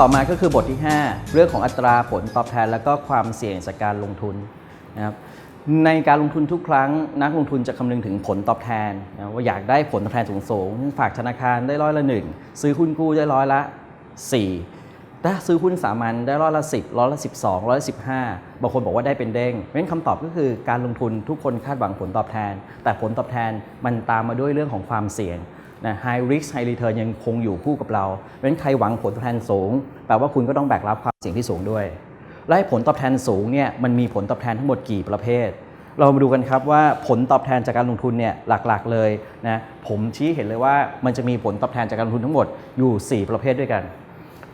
ต่อมาก็คือบทที่ 5 เรื่องของอัตราผลตอบแทน และก็ความเสี่ยงจากการลงทุนนะครับในการลงทุนทุกครั้ง นักลงทุนจะคำนึงถึงผลตอบแทนนะว่าอยากได้ผลตอบแทนสูงๆฝากธนาคารได้ร้อยละหนึ่งซื้อหุ้นกู้ได้ร้อยละ 4 ถ้าซื้อหุ้นสามัญได้ร้อยละ 10ร้อยละ 12ร้อยละ15 บางคนบอกว่าได้เป็นเด้งเพราะฉะนั้นคำตอบก็คือการลงทุนทุกคนคาดหวังผลตอบแทน แต่ผลตอบแทนมันตามมาด้วยเรื่องของความเสี่ยง นะ high risk high return ยังคงอยู่คู่กับเราเพราะฉะนั้นใครหวังผลตอบแทนสูง แปลว่าคุณก็ต้องแบกรับความเสี่ยงที่สูงด้วย และให้ผลตอบแทนสูงเนี่ยมันมีผลตอบแทนทั้งหมดกี่ประเภท เรามาดูกันครับว่าผลตอบแทนจากการลงทุนเนี่ยหลักๆเลยนะผมชี้เห็นเลยว่ามันจะมีผลตอบแทนจากการลงทุนทั้งหมดอยู่ 4 ประเภทด้วยกัน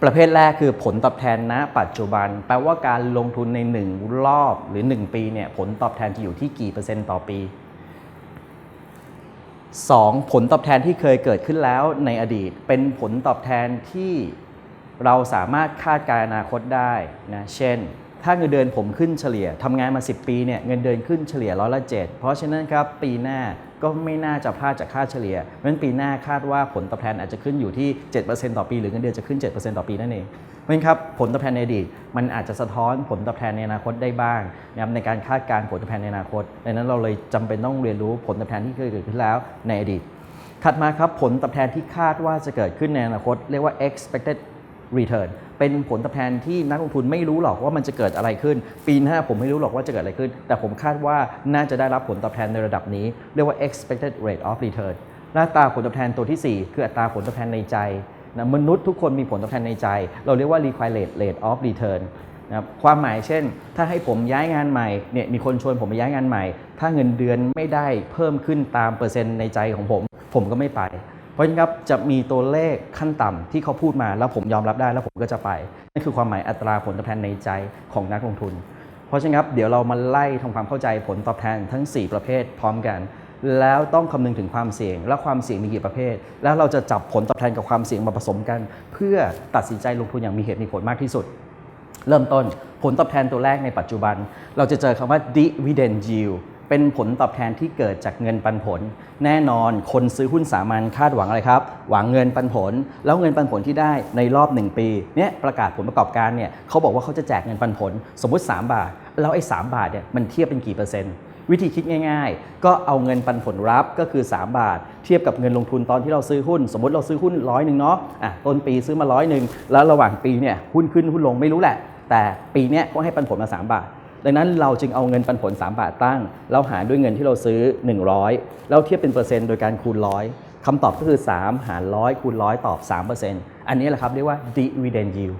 ประเภทแรกคือผลตอบแทนณปัจจุบัน แปลว่าการลงทุนใน 1 รอบหรือ 1 ปีเนี่ยผลตอบแทนจะอยู่ที่กี่เปอร์เซ็นต์ต่อปี 2. ผลตอบแทนที่เคยเกิดขึ้นแล้วในอดีต เป็นผลตอบแทนที่เราสามารถคาดการณ์อนาคตได้นะเช่น ถ้าเงินเดือนผมขึ้นเฉลี่ยทำงานมา 10 ปีเนี่ยเงินเดือนขึ้นเฉลี่ยร้อยละเเพราะฉะนั้นครับปีหน้า ก็ไม่น่าจะพลาดจากค่าเฉลี่ยเพราะฉะนั้นปีหน้าคาดว่าผลตอบแทนอาจจะขึ้นอยู่ที่ 7%ต่อปี หรือเงินเดือนจะขึ้น 7%ต่อปีนั่นเองเพราะฉะนั้นครับผลตอบแทนในอดีตมันอาจจะสะท้อนผลตอบแทนในอนาคตได้บ้างนะครับในการคาดการณ์ผลตอบแทนในอนาคตดังนั้นเราเลยจำเป็นต้องเรียนรู้ผลตอบแทนที่เคยเกิดขึ้นแล้วในอดีตถัดมาครับผลตอบแทนที่คาดว่าจะเกิดขึ้นในอนาคต เรียกว่า expected return เป็นผลตอบแทนที่นักลงทุนไม่รู้หรอกว่ามันจะเกิดอะไรขึ้น ปีหน้าผมไม่รู้หรอกว่าจะเกิดอะไรขึ้น แต่ผมคาดว่าน่าจะได้รับผลตอบแทนในระดับนี้ เรียกว่า expected rate of return หน้าตาผลตอบแทนตัวที่ 4 คืออัตราผลตอบแทนในใจนะมนุษย์ทุกคนมีผลตอบแทนในใจ เราเรียกว่า required rate of return นะครับความหมายเช่น ถ้าให้ผมย้ายงานใหม่เนี่ยมีคนชวนผมไปย้ายงานใหม่ ถ้าเงินเดือนไม่ได้เพิ่มขึ้นตามเปอร์เซ็นต์ในใจของผม ผมก็ไม่ไป เพราะฉะนั้นครับจะมีตัวเลขขั้นต่ำที่เขาพูดมาแล้วผมยอมรับได้แล้วผมก็จะไปนั่นคือความหมายอัตราผลตอบแทนในใจของนักลงทุน เพราะฉะนั้นครับเดี๋ยวเรามาไล่ทำความเข้าใจผลตอบแทนทั้ง 4 ประเภทพร้อมกัน แล้วต้องคำนึงถึงความเสี่ยง และความเสี่ยงมีกี่ประเภท แล้วเราจะจับผลตอบแทนกับความเสี่ยงมาผสมกัน เพื่อตัดสินใจลงทุนอย่างมีเหตุมีผลมากที่สุด เริ่มต้นผลตอบแทนตัวแรกในปัจจุบัน เราจะเจอคำว่า dividend yield เป็นผลตอบแทนที่เกิดจากเงินปันผล แน่นอนคนซื้อหุ้นสามัญคาดหวังอะไรครับ หวังเงินปันผล แล้วเงินปันผลที่ได้ในรอบ 1 ปีเนี่ยประกาศผลประกอบการเนี่ยเขาบอกว่าเขาจะแจกเงินปันผล สมมุติ 3 บาท แล้วไอ้3บาทเนี่ยมันเทียบเป็นกี่เปอร์เซ็นต์วิธีคิดง่าย ๆ ก็เอาเงินปันผลรับก็คือ 3 บาท เทียบกับเงินลงทุนตอนที่เราซื้อหุ้น สมมติเราซื้อหุ้นร้อยหนึ่งเนาะอะต้นปีซื้อมาร้อยหนึ่งแล้วระหว่างปีเนี่ยหุ้นขึ้นหุ้นลงไม่รู้แหละ แต่ปีเนี้ยก็ให้ปันผลมา 3 บาท ดังนั้นเราจึงเอาเงินปันผล 3 บาทตั้ง แล้วหารด้วยเงินที่เราซื้อ 100 แล้วเทียบเป็นเปอร์เซ็นต์โดยการคูณร้อยคำตอบก็คือ 3 หารร้อยคูณร้อยตอบ 3%อันนี้แหละครับเรียกว่า dividend yield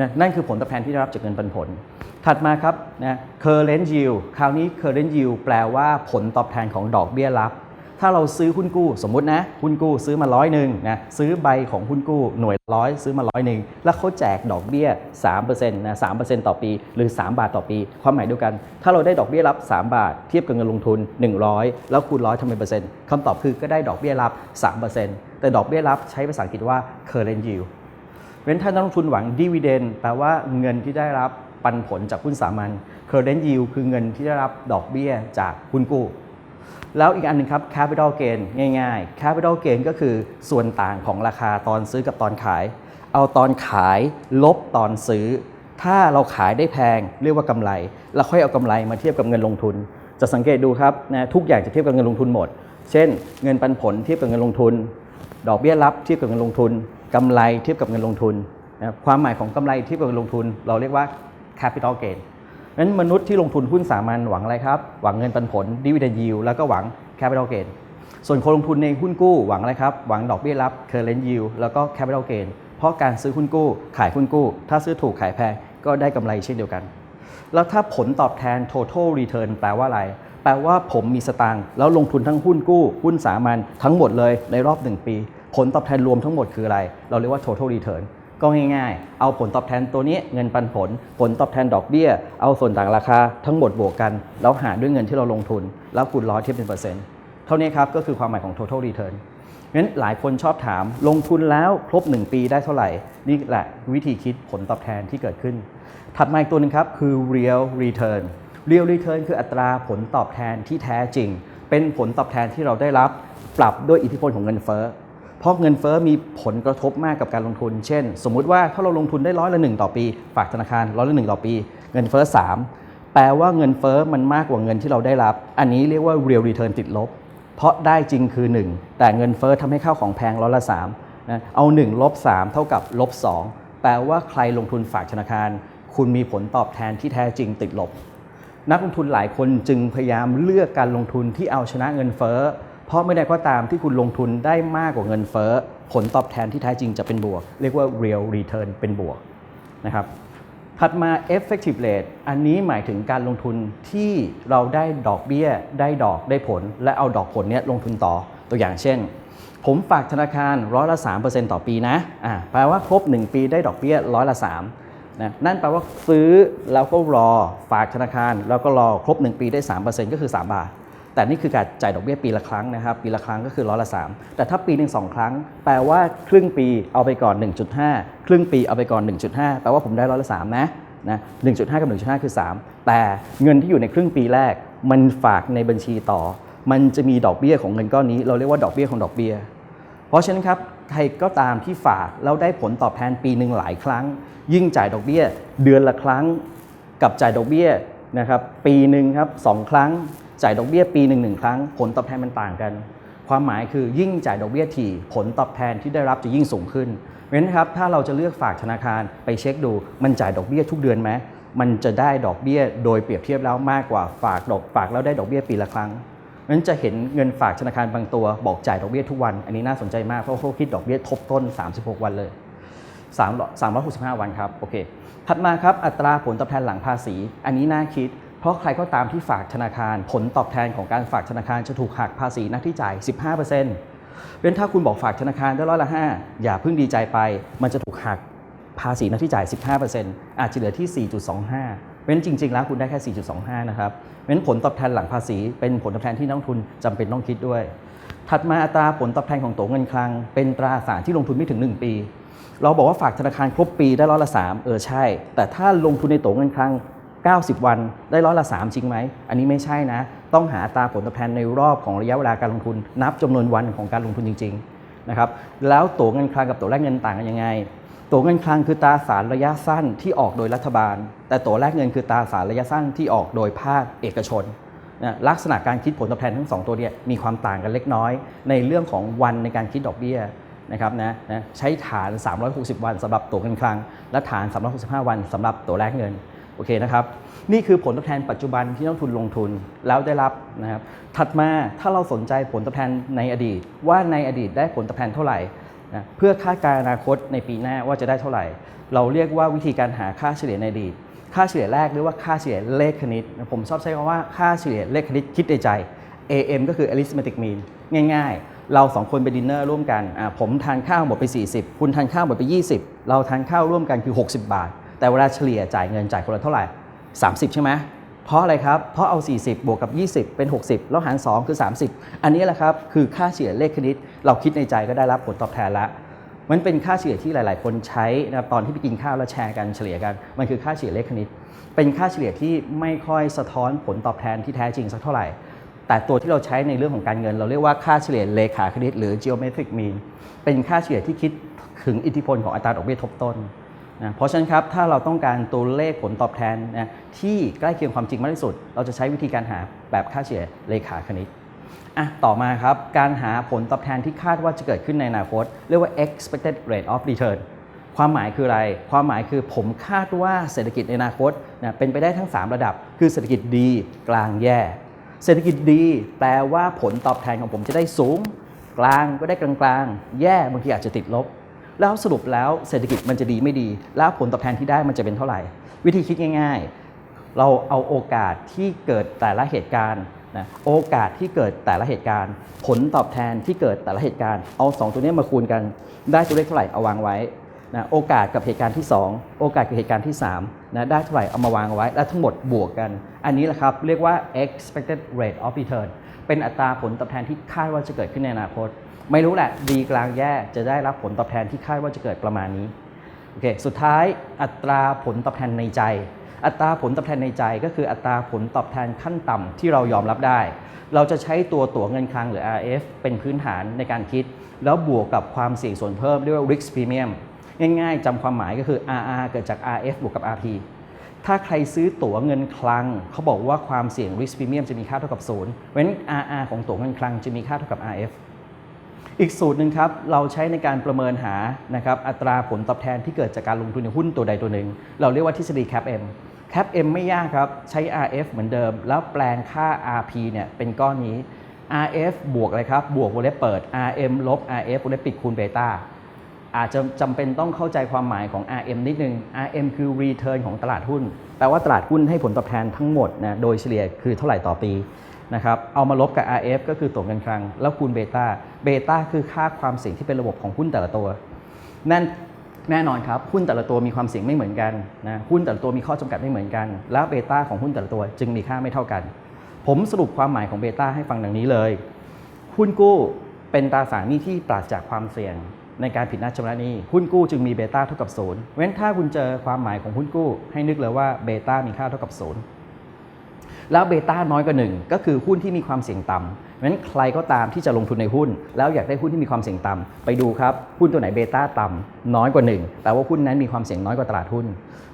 นะนั่นคือผลตอบแทนที่ได้รับจากเงินปันผล ถัดมาครับนะ current yield คราวนี้ current yield แปลว่าผลตอบแทนของดอกเบี้ยรับ ถ้าเราซื้อหุ้นกู้ สมมุตินะหุ้นกู้ซื้อมาร้อยหนึ่งนะซื้อใบของหุ้นกู้หน่วยร้อยซื้อมาร้อยหนึ่งแล้วเขาแจกดอกเบี้ย3%นะ3%ต่อปี หรือ 3 บาทต่อปี ความหมายเดียวกัน ถ้าเราได้ดอกเบี้ยรับ 3 บาท เทียบกับเงินลงทุน 100 แล้วคูณร้อยทำเป็นเปอร์เซ็นต์คำตอบคือก็ได้ดอกเบี้ยรับ 3%แต่ดอกเบี้ยรับใช้ภาษาอังกฤษว่า current yield เพราะฉะนั้นถ้านักลงทุนหวังดีเวเดนแปลว่าเงินที่ได้รับปันผลจากหุ้นสามัญ current yield คือเงินที่ได้รับดอกเบี้ยจากหุ้นกู้ แล้วอีกอันหนึงครับ capital gain ง่ายๆ capital gain ก็คือส่วนต่างของราคาตอนซื้อกับตอนขาย เอาตอนขายลบตอนซื้อ ถ้าเราขายได้แพงเรียกว่ากำไร แล้วค่อยเอากำไรมาเทียบกับเงินลงทุน จะสังเกตดูครับนะทุกอย่างจะเทียบกับเงินลงทุนหมด เช่น เงินปันผลเทียบกับเงินลงทุน ดอกเบี้ยรับเทียบกับเงินลงทุนกำไรเทียบกับเงินลงทุนนะความหมายของกำไรเทียบกับเงินลงทุน เราเรียกว่า capital gain นั้นมนุษย์ที่ลงทุนหุ้นสามัญหวังอะไรครับ หวังเงินปันผล dividend yield แล้วก็หวัง capital gain ส่วนคนลงทุนในหุ้นกู้หวังอะไรครับ หวังดอกเบี้ยรับ current yield แล้วก็ capital gain เพราะการซื้อหุ้นกู้ขายหุ้นกู้ ถ้าซื้อถูกขายแพงก็ได้กำไรเช่นเดียวกัน แล้วถ้าผลตอบแทน total return แปลว่าอะไร แปลว่าผมมีสตางค์แล้วลงทุนทั้งหุ้นกู้ หุ้นสามัญทั้งหมดเลยในรอบ 1 ปี ผลตอบแทนรวมทั้งหมดคืออะไร เราเรียกว่า total return ก็ง่ายๆ เอาผลตอบแทนตัวนี้เงินปันผล ผลตอบแทนดอกเบี้ย เอาส่วนต่างราคาทั้งหมดบวกกัน แล้วหารด้วยเงินที่เราลงทุน แล้วคูณร้อยเทียบเป็นเปอร์เซ็นต์เท่านี้ครับก็คือความหมายของ total return งั้นหลายคนชอบถามลงทุนแล้วครบ 1 ปีได้เท่าไหร่ นี่แหละวิธีคิดผลตอบแทนที่เกิดขึ้น ถัดมาอีกตัวหนึงครับคือ real return real return คืออัตราผลตอบแทนที่แท้จริง เป็นผลตอบแทนที่เราได้รับปรับด้วยอิทธิพลของเงินเฟ้อ เพราะเงินเฟ้อมีผลกระทบมากกับการลงทุน เช่น สมมุติว่าถ้าเราลงทุนได้ร้อยละหนึ่งต่อปี ฝากธนาคารร้อยละหนึ่งต่อปี เงินเฟ้อสามแปลว่าเงินเฟ้อมันมากกว่าเงินที่เราได้รับ อันนี้เรียกว่า real return ติดลบ เพราะได้จริงคือ 1 แต่เงินเฟ้อทำให้ข้าวของแพงร้อยละ3นะเอา1ลบ3เท่ากับลบ2แปลว่าใครลงทุนฝากธนาคาร คุณมีผลตอบแทนที่แท้จริงติดลบ นักลงทุนหลายคนจึงพยายามเลือกการลงทุนที่เอาชนะเงินเฟ้อ เพราะไม่ได้ก็ตามที่คุณลงทุนได้มากกว่าเงินเฟ้อ ผลตอบแทนที่แท้จริงจะเป็นบวก เรียกว่า real return เป็นบวกนะครับถัดมา effective rate อันนี้หมายถึงการลงทุนที่เราได้ดอกเบี้ย ได้ดอกได้ผล และเอาดอกผลเนี้ยลงทุนต่อตัวอย่างเช่น ผมฝากธนาคารร้อยละ 3%ต่อปีนะอ่าแปลว่าครบ 1 ปีได้ดอกเบี้ยร้อยละ3นะนั่นแปลว่าซื้อแล้วก็รอฝากธนาคารแล้วก็รอครบ 1 ปีได้ 3%ก็คือ 3 บาท แต่นี่คือการจ่ายดอกเบี้ยปีละครั้งนะครับ ปีละครั้งก็คือร้อยละ3แต่ถ้าปีหนึ่งสองครั้ง แปลว่าครึ่งปีเอาไปก่อน 1.5 ครึ่งปีเอาไปก่อน 1.5 แปลว่าผมได้ร้อยละ3นะนะ1.5 กับ 1.5 คือ 3 แต่เงินที่อยู่ในครึ่งปีแรก มันฝากในบัญชีต่อ มันจะมีดอกเบี้ยของเงินก้อนนี้ เราเรียกว่าดอกเบี้ยของดอกเบี้ย เพราะฉะนั้นครับใครก็ตามที่ฝากแล้วได้ผลตอบแทนปีหนึ่งหลายครั้ง ยิ่งจ่ายดอกเบี้ยเดือนละครั้ง กับจ่ายดอกเบี้ยนะครับปีหนึ่งครับสองครั้ง จ่ายดอกเบี้ยปีหนึ่งหนึ่งครั้ง ผลตอบแทนมันต่างกัน ความหมายคือยิ่งจ่ายดอกเบี้ยถี่ ผลตอบแทนที่ได้รับจะยิ่งสูงขึ้นเพราะฉะนั้นครับถ้าเราจะเลือกฝากธนาคารไปเช็คดู มันจ่ายดอกเบี้ยทุกเดือนไหมมันจะได้ดอกเบี้ยโดยเปรียบเทียบแล้วมากกว่าฝากดอกฝากแล้วได้ดอกเบี้ยปีละครั้งนั้นจะเห็นเงินฝากธนาคารบางตัวบอกจ่ายดอกเบี้ยทุกวัน อันนี้น่าสนใจมากเพราะเขาคิดดอกเบี้ยทบต้น 36 วันเลย3 365 วันครับ โอเค ถัดมาครับ อัตราผลตอบแทนหลังภาษี อันนี้น่าคิด ราะใครก็ตามที่ฝากธนาคาร ผลตอบแทนของการฝากธนาคารจะถูกหักภาษีน้าที่จ่าย 15%เป็นถ้าคุณบอกฝากธนาคารได้ร้อยละ5อย่าเพิ่งดีใจไป มันจะถูกหักภาษีน้าที่จ่าย 15%อาจจะเหลือที่ 4.25เพราะฉะนั้นจริง ๆ แล้วคุณได้แค่ 4.25 นะครับเพราะฉะนั้นผลตอบแทนหลังภาษีเป็นผลตอบแทนที่นักทุนจำเป็นต้องคิดด้วย ถัดมาอัตราผลตอบแทนของตัวเงินคลัง เป็นตราสารที่ลงทุนไม่ถึง 1 ปี เราบอกว่าฝากธนาคารครบปีได้ร้อยละ3เออใช่ แต่ถ้าลงทุนในตัวเงินคลัง 90 วันได้ร้อยละ 3 จริงไหม อันนี้ไม่ใช่นะ ต้องหาอัตราผลตอบแทนในรอบของระยะเวลาการลงทุน นับจำนวนวันของการลงทุนจริงๆนะครับแล้วตัวเงินคลังกับตัวแลกเงินต่างกันยังไง ตัวเงินคลังคือตราสารระยะสั้นที่ออกโดยรัฐบาล แต่ตัวแลกเงินคือตราสารระยะสั้นที่ออกโดยภาคเอกชนนะลักษณะการคิดผลตอบแทนทั้งสองตัวเนี่ยมีความต่างกันเล็กน้อย ในเรื่องของวันในการคิดดอกเบี้ยนะครับนะนะใช้ฐาน 360 วันสำหรับตัวเงินคลัง และฐาน 365 วันสำหรับตัวแลกเงิน โอเคนะครับ นี่คือผลตอบแทนปัจจุบันที่นักลงทุนลงทุนแล้วได้รับนะครับ ถัดมาถ้าเราสนใจผลตอบแทนในอดีต ว่าในอดีตได้ผลตอบแทนเท่าไหร่นะเพื่อคาดการณ์อนาคตในปีหน้าว่าจะได้เท่าไหร่ เราเรียกว่าวิธีการหาค่าเฉลี่ยในอดีต ค่าเฉลี่ยแรกเรียกว่าค่าเฉลี่ยเลขคณิต ผมชอบใช้คำว่าค่าเฉลี่ยเลขคณิตคิดในใจ AM ก็คือ arithmetic mean ง่าย ๆ เราสองคนไปดินเนอร์ร่วมกัน ผมทานข้าวหมดไป 40 คุณทานข้าวหมดไป 20 เราทานข้าวร่วมกันคือ 60 บาท แต่เวลาเฉลี่ยจ่ายเงินจ่ายคนละเท่าไหร่ 30 ใช่ไหมเพราะอะไรครับ เพราะเอา 40 บวกกับ 20 เป็น 60 แล้วหาร 2 คือ 30 อันนี้แหละครับ คือค่าเฉลี่ยเลขคณิต เราคิดในใจก็ได้รับผลตอบแทนล้วมันเป็นค่าเฉลี่ยที่หลาย ๆ คนใช้นะครับตอนที่ไปกินข้าวแล้วแชร์กันเฉลี่ยกัน มันคือค่าเฉลี่ยเลขคณิต เป็นค่าเฉลี่ยที่ไม่ค่อยสะท้อนผลตอบแทนที่แท้จริงสักเท่าไหร่ แต่ตัวที่เราใช้ในเรื่องของการเงิน เราเรียกว่าค่าเฉลี่ยเลขาคณิต หรือ geometric mean เป็นค่าเฉลี่ยที่คิดถึงอิทธิพลของอัตราดอกเบี้ยทบต้น นะเพราะฉะนั้นครับถ้าเราต้องการตัวเลขผลตอบแทนนะที่ใกล้เคียงความจริงมากที่สุด เราจะใช้วิธีการหาแบบค่าเฉลี่ยเลขาคณิตอะต่อมาครับ การหาผลตอบแทนที่คาดว่าจะเกิดขึ้นในอนาคต เรียกว่า expected rate of return ความหมายคืออะไร ความหมายคือผมคาดว่าเศรษฐกิจในอนาคตนะเป็นไปได้ทั้ง 3 ระดับ คือเศรษฐกิจดีกลางแย่ เศรษฐกิจดี แปลว่าผลตอบแทนของผมจะได้สูง กลางก็ได้กลางๆ แย่บางทีอาจจะติดลบ แล้วสรุปแล้วเศรษฐกิจมันจะดีไม่ดี แล้วผลตอบแทนที่ได้มันจะเป็นเท่าไหร่ วิธีคิดง่าย ๆ เราเอาโอกาสที่เกิดแต่ละเหตุการณ์นะโอกาสที่เกิดแต่ละเหตุการณ์ ผลตอบแทนที่เกิดแต่ละเหตุการณ์ เอา 2 ตัวนี้มาคูณกัน ได้ตัวเลขเท่าไหร่เอาวางไว้นะโอกาสกับเหตุการณ์ที่ 2 โอกาสกับเหตุการณ์ที่3นะได้เท่าไหร่เอามาวางไว้ แล้วทั้งหมดบวกกัน อันนี้แหละครับเรียกว่า expected rate of return เป็นอัตราผลตอบแทนที่คาดว่าจะเกิดขึ้นในอนาคต ไม่รู้แหละดีกลางแย่จะได้รับผลตอบแทนที่คาดว่าจะเกิดประมาณนี้โอเคสุดท้ายอัตราผลตอบแทนในใจ อัตราผลตอบแทนในใจก็คืออัตราผลตอบแทนขั้นต่ำที่เรายอมรับได้ เราจะใช้ตัวตั๋วเงินคลังหรือ RF เป็นพื้นฐานในการคิด แล้วบวกกับความเสี่ยงส่วนเพิ่มเรียกว่า risk premium ง่ายๆจำความหมายก็คือ RR เกิดจาก RF บวกกับ RP ถ้าใครซื้อตั๋วเงินคลัง เขาบอกว่าความเสี่ยง risk premium จะมีค่าเท่ากับศูนย์เพราะฉะนั้น RR ของตั๋วเงินคลังจะมีค่าเท่ากับ RF อีกสูตรหนึ่งครับเราใช้ในการประเมินหานะครับอัตราผลตอบแทนที่เกิดจากการลงทุนในหุ้นตัวใดตัวหนึ่ง เราเรียกว่าทฤษฎี cap M cap M ไม่ยากครับ ใช้ RF เหมือนเดิม แล้วแปลงค่า RP เนี่ยเป็นก้อนนี้ RF บวกอะไรครับ บวกวงเล็บเปิด RM ลบ RF วงเล็บปิดคูณเบต้าอาจจะจำเป็นต้องเข้าใจความหมายของ RM นิดนึง RM คือ return ของตลาดหุ้นแปลว่าตลาดหุ้นให้ผลตอบแทนทั้งหมดนะโดยเฉลี่ยคือเท่าไหร่ต่อปี นะครับเอามาลบกับ RF ก็คือตัวเงินคลังแล้วคูณเบต้าเบต้าคือค่าความเสี่ยงที่เป็นระบบของหุ้นแต่ละตัวนั่นแน่นอนครับหุ้นแต่ละตัวมีความเสี่ยงไม่เหมือนกันนะหุ้นแต่ละตัวมีข้อจำกัดไม่เหมือนกัน แล้วเบต้าของหุ้นแต่ละตัวจึงมีค่าไม่เท่ากัน ผมสรุปความหมายของเบต้าให้ฟังดังนี้เลย หุ้นกู้เป็นตราสารหนี้ที่ปราศจากความเสี่ยงในการผิดนัดชำระหนี้หุ้นกู้จึงมีเบต้าเท่ากับศูนย์เว้นถ้าคุณเจอความหมายของหุ้นกู้ ให้นึกเลยว่าเบต้ามีค่าเท่ากับศูนย์ แล้วเบต้าน้อยกว่าหนึ่งก็คือหุ้นที่มีความเสี่ยงต่ำเพราะฉะนั้นใครก็ตามที่จะลงทุนในหุ้น แล้วอยากได้หุ้นที่มีความเสี่ยงต่ำไปดูครับหุ้นตัวไหนเบต้าต่ำน้อยกว่า1แปลว่าหุ้นนั้นมีความเสี่ยงน้อยกว่าตลาดหุ้น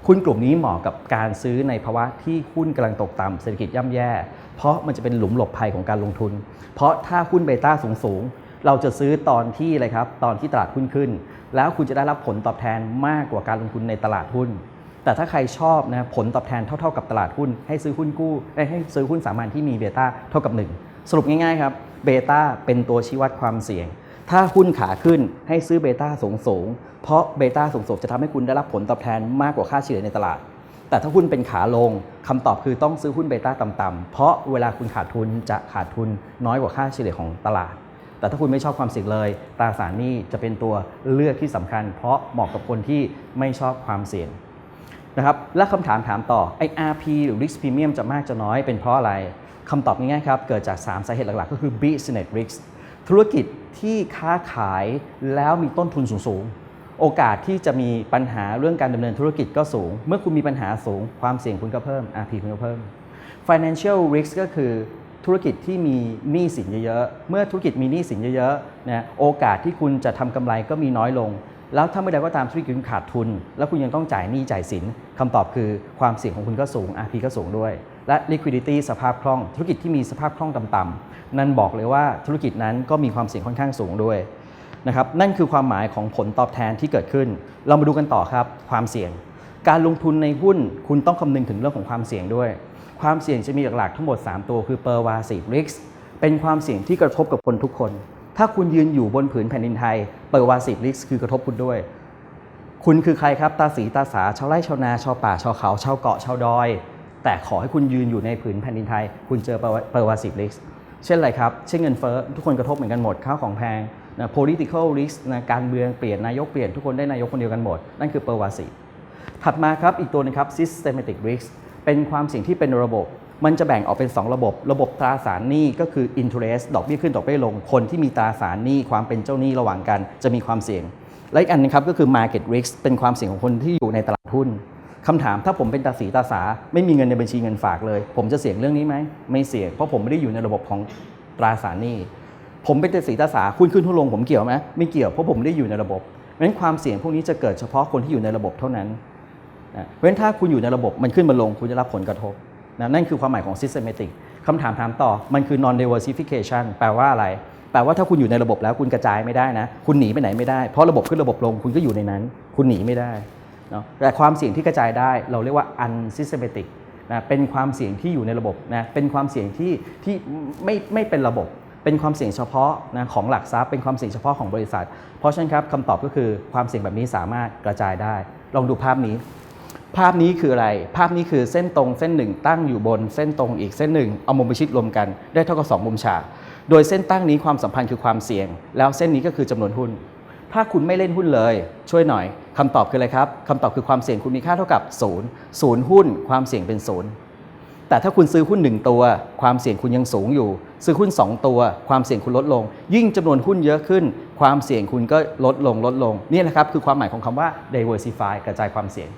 หุ้นกลุ่มนี้เหมาะกับการซื้อในภาวะที่หุ้นกำลังตกต่ำเศรษฐกิจย่ำแย่ เพราะมันจะเป็นหลุมหลบภัยของการลงทุน เพราะถ้าหุ้นเบต้าสูงสูงเราจะซื้อตอนที่อะไรครับตอนที่ตลาดหุ้นขึ้น แล้วคุณจะได้รับผลตอบแทนมากกว่าการลงทุนในตลาดหุ้น แต่ถ้าใครชอบนะผลตอบแทนเท่า ๆ กับตลาดหุ้น ให้ซื้อหุ้นกู้ให้ซื้อหุ้นสามัญที่มีเบต้าเท่ากับ 1 สรุปง่ายๆครับเบต้าเป็นตัวชี้วัดความเสี่ยง ถ้าหุ้นขาขึ้นให้ซื้อเบต้าสูงสูงเพราะเบต้าสูงสูงจะทำให้คุณได้รับผลตอบแทนมากกว่าค่าเฉลี่ยในตลาด แต่ถ้าหุ้นเป็นขาลงคำตอบคือต้องซื้อหุ้นเบต้าต่ำๆเพราะเวลาคุณขาดทุนจะขาดทุนน้อยกว่าค่าเฉลี่ยของตลาดแต่ถ้าคุณไม่ชอบความเสี่ยงเลย ตราสารนี้จะเป็นตัวเลือกที่สำคัญ เพราะเหมาะกับคนที่ไม่ชอบความเสี่ยง นะครับและคำถามถามต่อไอ้ RP หรือ risk premium จะมากจะน้อยเป็นเพราะอะไรคำตอบง่ายๆครับ เกิดจาก 3 สาเหตุหลักๆ ก็คือ business risk ธุรกิจที่ค้าขายแล้วมีต้นทุนสูงๆ โอกาสที่จะมีปัญหาเรื่องการดำเนินธุรกิจก็สูง เมื่อคุณมีปัญหาสูง ความเสี่ยงคุณก็เพิ่ม RP คุณก็เพิ่ม financial risk ก็คือธุรกิจที่มีหนี้สินเยอะๆ เมื่อธุรกิจมีหนี้สินเยอะๆนะโอกาสที่คุณจะทำกำไรก็มีน้อยลง แล้วถ้าเมื่อใดก็ตามธุรกิจคุณขาดทุน แล้วคุณยังต้องจ่ายหนี้จ่ายสินคำตอบคือความเสี่ยงของคุณก็สูง RP ก็สูงด้วย และ liquidity สภาพคล่อง ธุรกิจที่มีสภาพคล่องต่ำๆนั่นบอกเลยว่าธุรกิจนั้นก็มีความเสี่ยงค่อนข้างสูงด้วยนะครับนั่นคือความหมายของผลตอบแทนที่เกิดขึ้น เรามาดูกันต่อครับ ความเสี่ยง การลงทุนในหุ้นคุณต้องคำนึงถึงเรื่องของความเสี่ยงด้วย ความเสี่ยงจะมีหลักๆทั้งหมด 3 ตัวคือ pervasive risk เป็นความเสี่ยงที่กระทบกับคนทุกคน ถ้าคุณยืนอยู่บนผืนแผ่นดินไทย pervasive risk คือกระทบคุณด้วย คุณคือใครครับ ตาสีตาสาชาวไร่ชาวนาชาวป่าชาวเขาชาวเกาะชาวดอย แต่ขอให้คุณยืนอยู่ในผืนแผ่นดินไทย คุณเจอ pervasive risk เช่นไรครับ เช่นเงินเฟ้อทุกคนกระทบเหมือนกันหมดข้าวของแพงนะ political risk นะการเมืองเปลี่ยนนายกเปลี่ยนทุกคนได้นายกคนเดียวกันหมด นั่นคือ pervasive ถัดมาครับอีกตัวหนึงครับ systematic risk เป็นความเสี่ยงที่เป็นระบบ มันจะแบ่งออกเป็น 2 ระบบ ระบบตราสารหนี้ก็คือ interest ดอกเบี้ยขึ้นดอกเบี้ยลง คนที่มีตราสารหนี้ความเป็นเจ้าหนี้ระหว่างกันจะมีความเสี่ยง และอีกอันหนึงครับก็คือ market risk เป็นความเสี่ยงของคนที่อยู่ในตลาดหุ้นคำถามถ้าผมเป็นตาสีตาสา ไม่มีเงินในบัญชีเงินฝากเลย ผมจะเสี่ยงเรื่องนี้ไหมไม่เสี่ยงเพราะผมไม่ได้อยู่ในระบบของตราสารหนี้ผมเป็นตาสีตาสาคุณขึ้นทุนลงผมเกี่ยวไหมไม่เกี่ยวเพราะผมไม่ได้อยู่ในระบบเพราะฉะนั้นความเสี่ยงพวกนี้จะเกิดเฉพาะคนที่อยู่ในระบบเท่านั้นเพราะฉะนั้นถ้าคุณอยู่ในระบบมันขึ้นมาลงคุณจะรับผลกระทบ นะนั่นคือความหมายของ systematic คำถามถามต่อ มันคือ non diversification แปลว่าอะไร แปลว่าถ้าคุณอยู่ในระบบแล้วคุณกระจายไม่ได้นะ คุณหนีไปไหนไม่ได้ เพราะระบบขึ้นระบบลงคุณก็อยู่ในนั้น คุณหนีไม่ได้เนาะแต่ความเสี่ยงที่กระจายได้เราเรียกว่า unsystematic นะเป็นความเสี่ยงที่อยู่ในระบบนะ เป็นความเสี่ยงที่ที่ไม่ไม่เป็นระบบ เป็นความเสี่ยงเฉพาะนะของหลักทรัพย์ เป็นความเสี่ยงเฉพาะของบริษัท เพราะฉะนั้นครับคำตอบก็คือความเสี่ยงแบบนี้สามารถกระจายได้ ลองดูภาพนี้ ภาพนี้คืออะไร ภาพนี้คือเส้นตรงเส้นหนึ่งตั้งอยู่บนเส้นตรงอีกเส้นหนึ่งเอามุมประชิดรวมกันได้เท่ากับ 2 มุมฉาก โดยเส้นตั้งนี้ความสัมพันธ์คือความเสี่ยง แล้วเส้นนี้ก็คือจำนวนหุ้น ถ้าคุณไม่เล่นหุ้นเลย ช่วยหน่อยคำตอบคืออะไรครับคำตอบคือความเสี่ยงคุณมีค่าเท่ากับ0ูนย์ศูนย์หุ้น ความเสี่ยงเป็นศูนย์แต่ถ้าคุณซื้อหุ้น 1 ตัว ความเสี่ยงคุณยังสูงอยู่ ซื้อหุ้น 2 ตัว ความเสี่ยงคุณลดลง ยิ่งจำนวนหุ้นเยอะขึ้น ความเสี่ยงคุณก็ลดลงลดลงนี่แหละครับคือความหมายของคำว่า diversify กระจายความเสี่ยง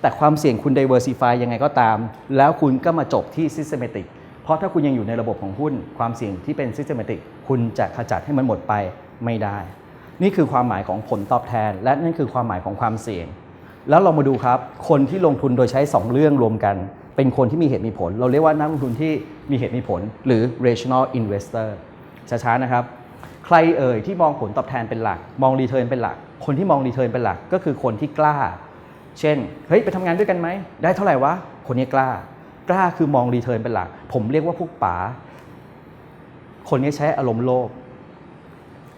แต่ความเสี่ยงคุณ diversify ยังไงก็ตาม แล้วคุณก็มาจบที่ systematic เพราะถ้าคุณยังอยู่ในระบบของหุ้น ความเสี่ยงที่เป็น systematic คุณจะขจัดให้มันหมดไปไม่ได้ นี่คือความหมายของผลตอบแทน และนั่นคือความหมายของความเสี่ยง แล้วเรามาดูครับ คนที่ลงทุนโดยใช้ 2 เรื่องรวมกัน เป็นคนที่มีเหตุมีผล เราเรียกว่านักลงทุนที่มีเหตุมีผล หรือ rational investor ช้าๆนะครับ ใครเอ่ยที่มองผลตอบแทนเป็นหลัก มองรีเทิร์นเป็นหลัก คนที่มองรีเทิร์นเป็นหลัก ก็คือคนที่กล้า เช่น เฮ้ย ไปทำงานด้วยกันไหม ได้เท่าไหร่วะ คนนี้กล้า กล้าคือมองรีเทิร์นเป็นหลัก ผมเรียกว่าพวกป๋า คนนี้ใช้อารมณ์โลภ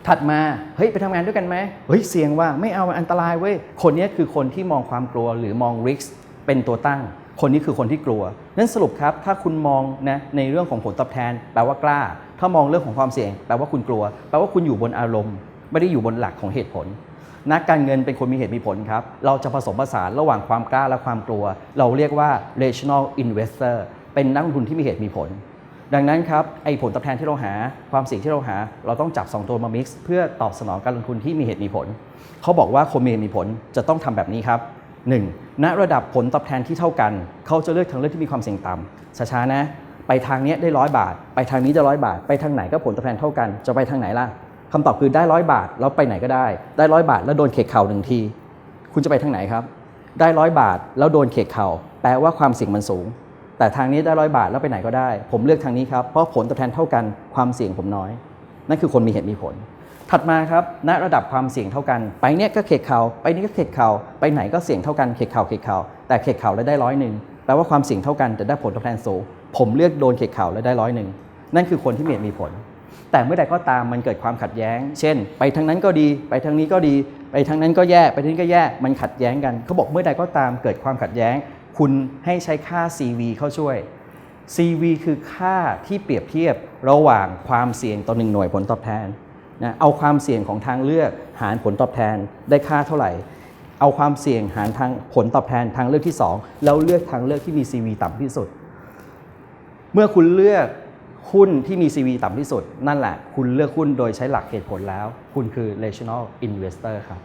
ถัดมา เฮ้ย ไปทำงานด้วยกันไหม เฮ้ย เสี่ยงว่าไม่เอามันอันตรายเว้ย คนนี้คือคนที่มองความกลัวหรือมอง risk เป็นตัวตั้ง คนนี้คือคนที่กลัว นั้นสรุปครับ ถ้าคุณมองนะในเรื่องของผลตอบแทน แปลว่ากล้า ถ้ามองเรื่องของความเสี่ยง แปลว่าคุณกลัว แปลว่าคุณอยู่บนอารมณ์ ไม่ได้อยู่บนหลักของเหตุผล นักการเงินเป็นคนมีเหตุมีผลครับ เราจะผสมผสานระหว่างความกล้าและความกลัว เราเรียกว่า rational investor เป็นนักลงทุนที่มีเหตุมีผล ดังนั้นครับไอ้ผลตอบแทนที่เราหา ความเสี่ยงที่เราหา เราต้องจับ 2 ตัวมา mix เพื่อตอบสนองการลงทุนที่มีเหตุมีผล เขาบอกว่าคนมีเหตุมีผลจะต้องทำแบบนี้ครับ 1. ณระดับผลตอบแทนที่เท่ากัน เขาจะเลือกทางเลือกที่มีความเสี่ยงต่ำช้าๆนะ ไปทางนี้ได้ร้อยบาท ไปทางนี้จะร้อยบาท ไปทางไหนก็ผลตอบแทนเท่ากัน จะไปทางไหนล่ะ คำตอบคือได้ร้อยบาทแล้วไปไหนก็ได้ ได้ร้อยบาทแล้วโดนเขกเข่าหนึ่งที คุณจะไปทางไหนครับ ได้ร้อยบาทแล้วโดนเขกเข่าแปลว่าความเสี่ยงมันสูง แต่ทางนี้ได้ร้อยบาทแล้วไปไหนก็ได้ ผมเลือกทางนี้ครับเพราะผลตอบแทนเท่ากันความเสี่ยงผมน้อย นั่นคือคนมีเหตุมีผล ถัดมาครับณระดับความเสี่ยงเท่ากัน ไปเนี้ยก็เขกเข่าไปนี้ก็เขกเข่าไปไหนก็เสี่ยงเท่ากันเขกเข่าเขกเข่าแต่เขกเข่าแล้วได้ร้อยหนึ่งแปลว่าความเสี่ยงเท่ากันแต่ได้ผลตอบแทนสูงผมเลือกโดนเขกเข่าแล้วได้ร้อยหนึ่งนั่นคือคนที่มีเหตุมีผล แต่เมื่อใดก็ตามมันเกิดความขัดแย้ง เช่น ไปทางนั้นก็ดี ไปทางนี้ก็ดี ไปทางนั้นก็แย่ ไปทางนี้ก็แย่ มันขัดแย้งกัน เขาบอกเมื่อใดก็ตามเกิดความขัดแย้ง คุณให้ใช้ค่า CV เข้าช่วย CV คือค่าที่เปรียบเทียบระหว่างความเสี่ยงต่อหนึ่งหน่วยผลตอบแทนนะเอาความเสี่ยงของทางเลือกหารผลตอบแทนได้ค่าเท่าไหร่ เอาความเสี่ยงหารทางผลตอบแทนทางเลือกที่ 2 แล้วเลือกทางเลือกที่มี CV ต่ำที่สุด เมื่อคุณเลือก หุ้นที่มี CV ต่ำที่สุด นั่นแหละ คุณเลือกหุ้นโดยใช้หลักเหตุผลแล้ว คุณคือ rational investor ครับ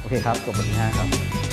โอเคครับจบบทที่5ครับ